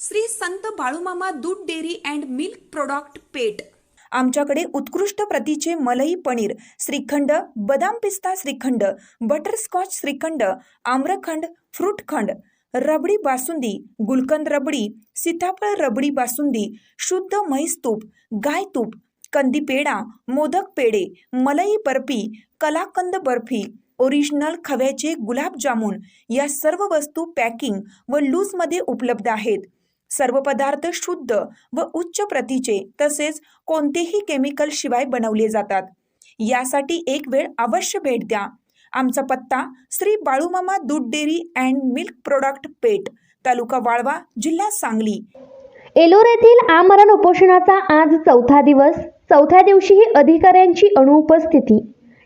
Shri Sant Balumama Dudh dairy and milk product Peth आमच्याकडे उत्कृष्ट प्रतीचे मलई पनीर श्रीखंड बदाम पिस्ता श्रीखंड बटरस्कॉच श्रीखंड आम्रखंड फ्रूटखंड रबडी बासुंदी गुलकंद रबडी सीताफळ रबडी बासुंदी शुद्ध म्हैस तूप गाय तूप कंदी पेढा मोदक पेढे मलई बर्फी कलाकंद बर्फी ओरिजिनल खव्याचे गुलाबजामुन या सर्व वस्तू पॅकिंग व लूजमध्ये उपलब्ध आहेत. सर्व पदार्थ शुद्ध व उच्च प्रतीचे तसेच कोणतेही केमिकल शिवाय बनवले जातात. यासाठी एक वेळ अवश्य भेट द्या. आमचा पत्ता Shri Balumama Dudh dairy and milk product Peth taluka Walwa जिल्हा सांगली. एलोर येथील आमरण उपोषणाचा आज चौथा दिवस. चौथ्या दिवशीही अधिकाऱ्यांची अनुपस्थिती.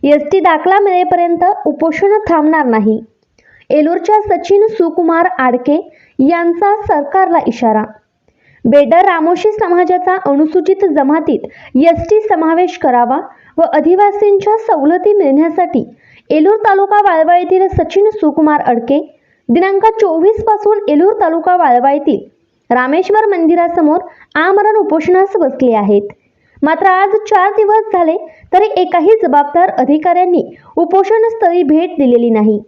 एस टी दाखला मिळेपर्यंत उपोषण थांबणार नाही. एलोरच्या सचिन सुकुमार आडके यांचा सरकारला इशारा. बेडर रामोशी समाजाचा अनुसूचित जमातीत एस टी समावेश करावा व आदिवासींच्या सवलती मिळण्यासाठी एलूर तालुका वाळवा येथील सचिन सुकुमार अडके दिनांक चोवीसपासून एलूर तालुका वाळवा येथील रामेश्वर मंदिरासमोर आमरण उपोषणास बसले आहेत. मात्र आज चार दिवस झाले तरी एकाही जबाबदार अधिकाऱ्यांनी उपोषणस्थळी भेट दिलेली नाही.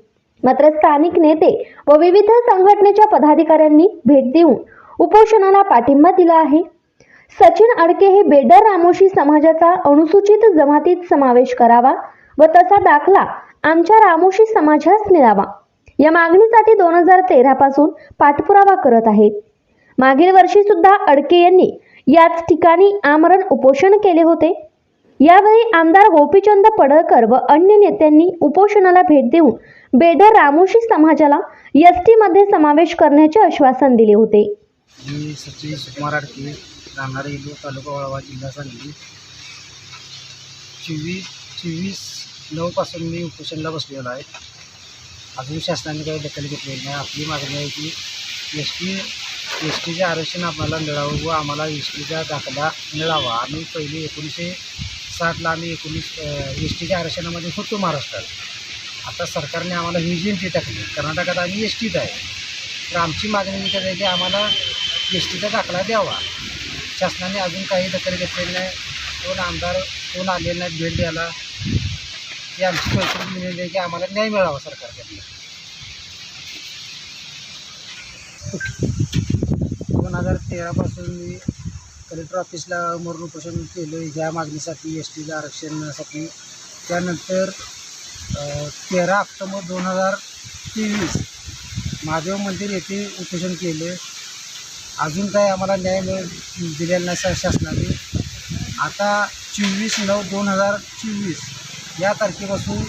मात्र स्थानिक नेते व विविध संघटनेच्या पदाधिकाऱ्यांनी भेट देऊन उपोषणाला पाठिंबा दिला आहे. सचिन अडके हे बेडर रामोशी समाजाचा अनुसूचित जमातीत समावेश करावा व तसा दाखला आमच्या रामोशी समाजास मिळावा. या मागणीसाठी दोन हजार तेरा पासून पाठपुरावा करत आहेत. मागील वर्षी सुद्धा अडके यांनी याच ठिकाणी आमरण उपोषण केले होते. यावेळी आमदार गोपीचंद पडळकर व अन्य नेत्यांनी उपोषणाला भेट देऊन बेडर रामोशी समाजाला एस टीमध्ये समावेश करण्याचे आश्वासन दिले होते. मी सचिन सुकुमार आडके राहणार येलो तालुका वळवा जिल्हा सांगली. चोवीस चोवीस नऊपासून मी उपोषणला बसलेलो आहे. अजून शासनाने काही दखल घेतलेली नाही. आपली मागणी आहे की एस टी एस टीचे आरक्षण आम्हाला मिळावं व आम्हाला एस टीचा दाखला मिळावा. आम्ही पहिले एकोणीसशे साठला आम्ही एकोणीस एस टीच्या आरक्षणामध्ये होतो महाराष्ट्रात. आता सरकारने आम्हाला व्हिजनची टाकली कर्नाटकात आम्ही एस टीत आहे. तर आमची मागणी एकच आहे की आम्हाला एस टीचा दाखला द्यावा. शासनाने अजून काही दखल घेतलेली नाही. कोण आमदार कोण आलेले नाहीत भेट द्यायला. ही आमची परिस्थिती विनंती आहे की आम्हाला न्याय मिळावा सरकारकडनं. दोन हजार तेरापासून मी कलेक्टर ऑफिसला मरण उपोषण केलं ह्या मागणीसाठी एस टीला आरक्षणासाठी त्यानंतर तेरा ऑक्टोबर दोन हजार तेवीस महादेव मंदिर येथे उपोषण केले अजून काय आम्हाला न्याय मिळ दिलेला नाही शासनाने. आता चोवीस नऊ दोन हजार चोवीस या तारखेपासून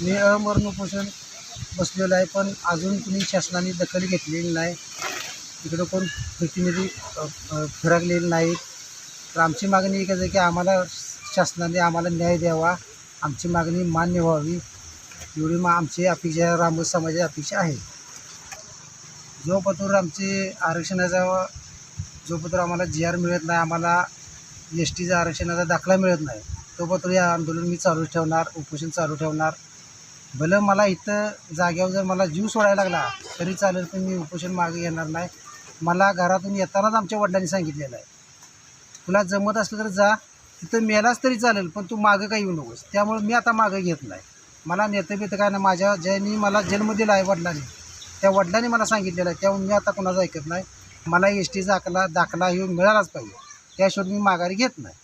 मी अमरण उपोषण बसलेलं आहे पण अजून कुणी शासनाने दखल घेतलेली नाही. इकडं कोण प्रतिनिधी फिरकलेले नाहीत. तर आमची मागणी एकच आहे की आम्हाला शासनाने आम्हाला न्याय द्यावा. आमची मागणी मान्य व्हावी. एवढी मा आमची अपेक्षा राम समाजाची अपेक्षा आहे. जोपर्यंत आमची आरक्षणाचा जोपर्यंत आम्हाला जी आर मिळत नाही आम्हाला एस टीचा आरक्षणाचा दाखला मिळत नाही तोपर्यंत हे आंदोलन मी चालू ठेवणार उपोषण चालू ठेवणार. भलं मला इथं जाग्यावर जर मला जीव सोडायला लागला तरी चालेल पण मी उपोषण मागे येणार नाही. मला घरातून येतानाच आमच्या वडिलांनी सांगितलेलं आहे. तुला जमत असलं तर जा तिथं मेलाच तरी चालेल पण तू मागं काही येऊ नकोस. त्यामुळे मी आता मागं घेत नाही. मला नेतं बितं काय नाही. माझ्या ज्यांनी मला जन्म दिला आहे वडिलांनी त्या वडिलांनी मला सांगितलेलं आहे. त्यामुळे मी आता कोणाचं ऐकत नाही. मला एस टी दाखला दाखला हे मिळालाच पाहिजे. त्याशिवाय मी माघारी घेत नाही.